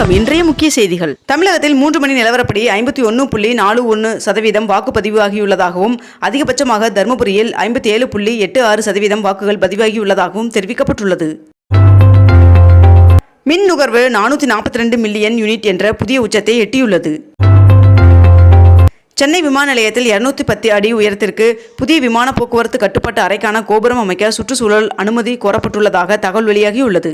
வணக்கம். இன்றைய முக்கிய செய்திகள். தமிழகத்தில் மூன்று மணி நிலவரப்படி ஐம்பத்தி ஒன்று புள்ளி நாலு ஒன்று சதவீதம் வாக்குப்பதிவு ஆகியுள்ளதாகவும் அதிகபட்சமாக தருமபுரியில் ஐம்பத்தி ஏழு புள்ளி எட்டு ஆறு சதவீதம் வாக்குகள் பதிவாகியுள்ளதாகவும் தெரிவிக்கப்பட்டுள்ளது. மின் நுகர்வு நானூற்றி நாற்பத்தி ரெண்டு மில்லியன் யூனிட் என்ற புதிய உச்சத்தை எட்டியுள்ளது. சென்னை விமான நிலையத்தில் இருநூத்தி பத்து அடி உயரத்திற்கு புதிய விமான போக்குவரத்து கட்டுப்பாட்டு அறைக்கான கோபுரம் அமைக்க சுற்றுச்சூழல் அனுமதி கோரப்பட்டுள்ளதாக தகவல் வெளியாகியுள்ளது.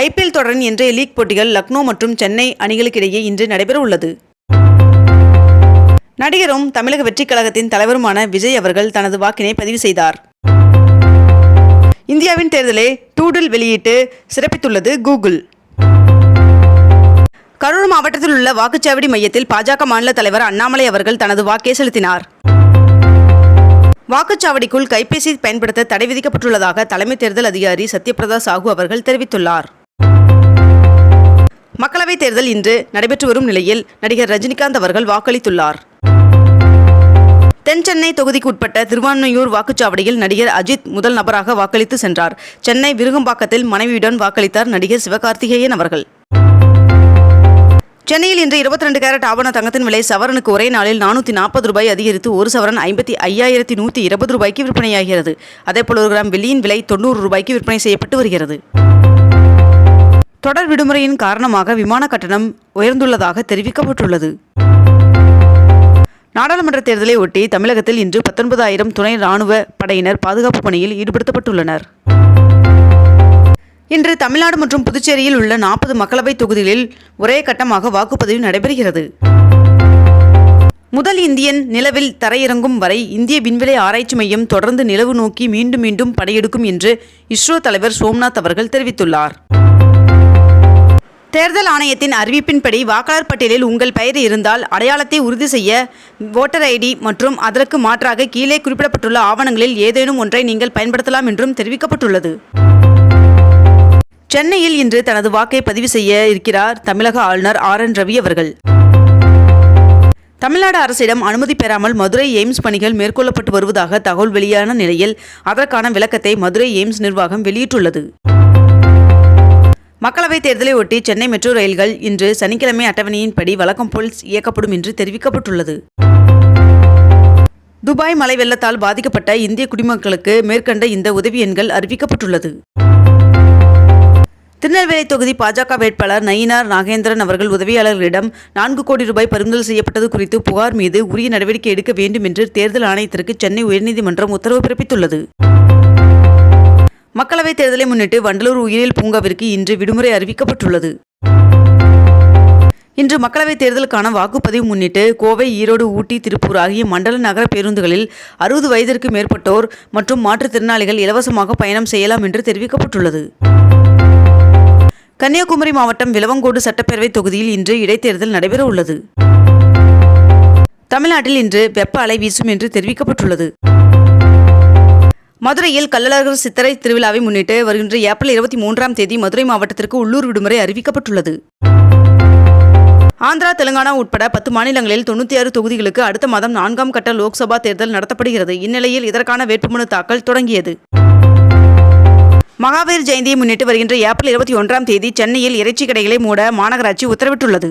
ஐபிஎல் தொடரின் இன்றைய லீக் போட்டிகள் லக்னோ மற்றும் சென்னை அணிகளுக்கிடையே இன்று நடைபெற உள்ளது நடிகரும் தமிழக வெற்றிக் கழகத்தின் தலைவருமான விஜய் அவர்கள் தனது வாக்கினை பதிவு செய்தார். இந்தியாவின் தேர்தலை டூடில் வெளியிட்டு சிறப்பித்துள்ளது கூகுள். கரூர் மாவட்டத்தில் உள்ள வாக்குச்சாவடி மையத்தில் பாஜக மாநில தலைவர் அண்ணாமலை அவர்கள் தனது வாக்கை செலுத்தினார். வாக்குச்சாவடிக்குள் கைபேசி பயன்படுத்த தடை விதிக்கப்பட்டுள்ளதாக தலைமை தேர்தல் அதிகாரி சத்யபிரதா சாஹூ அவர்கள் தெரிவித்துள்ளார். மக்களவைத் தேர்தல் இன்று நடைபெற்று வரும் நிலையில் நடிகர் ரஜினிகாந்த் அவர்கள் வாக்களித்துள்ளார். தென் சென்னை தொகுதிக்கு உட்பட்ட திருவான்மையூர் வாக்குச்சாவடியில் நடிகர் அஜித் முதல் நபராக வாக்களித்து சென்றார். சென்னை விருகம்பாக்கத்தில் மனைவியுடன் வாக்களித்தார் நடிகர் சிவகார்த்திகேயன் அவர்கள். சென்னையில் இன்று இருபத்தி ரெண்டு கேரட் ஆவண தங்கத்தின் விலை சவரனுக்கு ஒரே நாளில் நானூற்றி நாற்பது ரூபாய் அதிகரித்து ஒரு சவரன் ஐம்பத்தி ஐயாயிரத்தி நூற்றி இருபது ரூபாய்க்கு விற்பனையாகிறது. அதேபோல் ஒரு கிராம் வெள்ளியின் விலை தொண்ணூறு ரூபாய்க்கு விற்பனை செய்யப்பட்டு வருகிறது. தொடர் விடுமுறையின் காரணமாக விமான கட்டணம் உயர்ந்துள்ளதாக தெரிவிக்கப்பட்டுள்ளது. நாடாளுமன்ற தேர்தலை ஒட்டி தமிழகத்தில் இன்று பத்தொன்பதாயிரம் துணை ராணுவ படையினர் பாதுகாப்பு பணியில் ஈடுபடுத்தப்பட்டுள்ளனர். இன்று தமிழ்நாடு மற்றும் புதுச்சேரியில் உள்ள நாற்பது மக்களவைத் தொகுதிகளில் ஒரே கட்டமாக வாக்குப்பதிவு நடைபெறுகிறது. முதல் இந்தியன் நிலவில் தரையிறங்கும் வரை இந்திய விண்வெளி ஆராய்ச்சி மையம் தொடர்ந்து நிலவு நோக்கி மீண்டும் மீண்டும் படையெடுக்கும் என்று இஸ்ரோ தலைவர் சோம்நாத் அவர்கள் தெரிவித்துள்ளார். தேர்தல் ஆணையத்தின் அறிவிப்பின்படி வாக்காளர் பட்டியலில் உங்கள் பெயர் இருந்தால் அடையாளத்தை உறுதி செய்ய ஓட்டர் ஐடி மற்றும் அதற்கு மாற்றாக கீழே குறிப்பிடப்பட்டுள்ள ஆவணங்களில் ஏதேனும் ஒன்றை நீங்கள் பயன்படுத்தலாம் என்றும் தெரிவிக்கப்பட்டுள்ளது. சென்னையில் இன்று தனது வாக்கை பதிவு செய்ய இருக்கிறார் தமிழக ஆளுநர் ஆர் என் ரவி அவர்கள். தமிழ்நாடு அரசிடம் அனுமதி பெறாமல் மதுரை எய்ம்ஸ் பணிகள் மேற்கொள்ளப்பட்டு வருவதாக தகவல் வெளியான நிலையில் அதற்கான விளக்கத்தை மதுரை எய்ம்ஸ் நிர்வாகம் வெளியிட்டுள்ளது. மக்களவைத் தேர்தலை ஒட்டி சென்னை மெட்ரோ ரயில்கள் இன்று சனிக்கிழமை அட்டவணையின்படி வழக்கம் போல் இயக்கப்படும் என்று தெரிவிக்கப்பட்டுள்ளது. துபாய் மழை வெள்ளத்தால் பாதிக்கப்பட்ட இந்திய குடிமக்களுக்கு மேற்கண்ட இந்த உதவி எண்கள் அறிவிக்கப்பட்டுள்ளது. திருநெல்வேலி தொகுதி பாஜக வேட்பாளர் நயினார் நாகேந்திரன் அவர்கள் உதவியாளர்களிடம் நான்கு கோடி ரூபாய் பறிமுதல் செய்யப்பட்டது குறித்து புகார் மீது உரிய நடவடிக்கை எடுக்க வேண்டும் என்று தேர்தல் ஆணையத்திற்கு சென்னை உயர்நீதிமன்றம் உத்தரவு பிறப்பித்துள்ளது. மக்களவைத் தேர்தலை முன்னிட்டு வண்டலூர் உயிரியல் பூங்காவிற்கு இன்று விடுமுறை அறிவிக்கப்பட்டுள்ளது. இன்று மக்களவைத் தேர்தலுக்கான வாக்குப்பதிவு முன்னிட்டு கோவை ஈரோடு ஊட்டி திருப்பூர் ஆகிய மண்டல நகர பேருந்துகளில் அறுபது வயதிற்கு மேற்பட்டோர் மற்றும் மாற்றுத்திறனாளிகள் இலவசமாக பயணம் செய்யலாம் என்று தெரிவிக்கப்பட்டுள்ளது. கன்னியாகுமரி மாவட்டம் விலவங்கோடு சட்டப்பேரவைத் தொகுதியில் இன்று இடைத்தேர்தல் நடைபெற உள்ளது தமிழ்நாட்டில் இன்று வெப்ப அலை வீசும் என்று தெரிவிக்கப்பட்டுள்ளது. மதுரையில் கள்ளழகர் சித்திரை திருவிழாவை முன்னிட்டு வருகின்ற ஏப்ரல் இருபத்தி மூன்றாம் தேதி மதுரை மாவட்டத்திற்கு உள்ளூர் விடுமுறை அறிவிக்கப்பட்டுள்ளது. ஆந்திரா தெலுங்கானா உட்பட பத்து மாநிலங்களில் தொண்ணூற்றி ஆறு தொகுதிகளுக்கு அடுத்த மாதம் நான்காம் கட்ட லோக்சபா தேர்தல் நடத்தப்படுகிறது. இந்நிலையில் இதற்கான வேட்புமனு தாக்கல் தொடங்கியது. மகாவீர் ஜெயந்தியை முன்னிட்டு வருகின்ற ஏப்ரல் இருபத்தி ஒன்றாம் தேதி சென்னையில் இறைச்சி கடைகளை மூட மாநகராட்சி உத்தரவிட்டுள்ளது.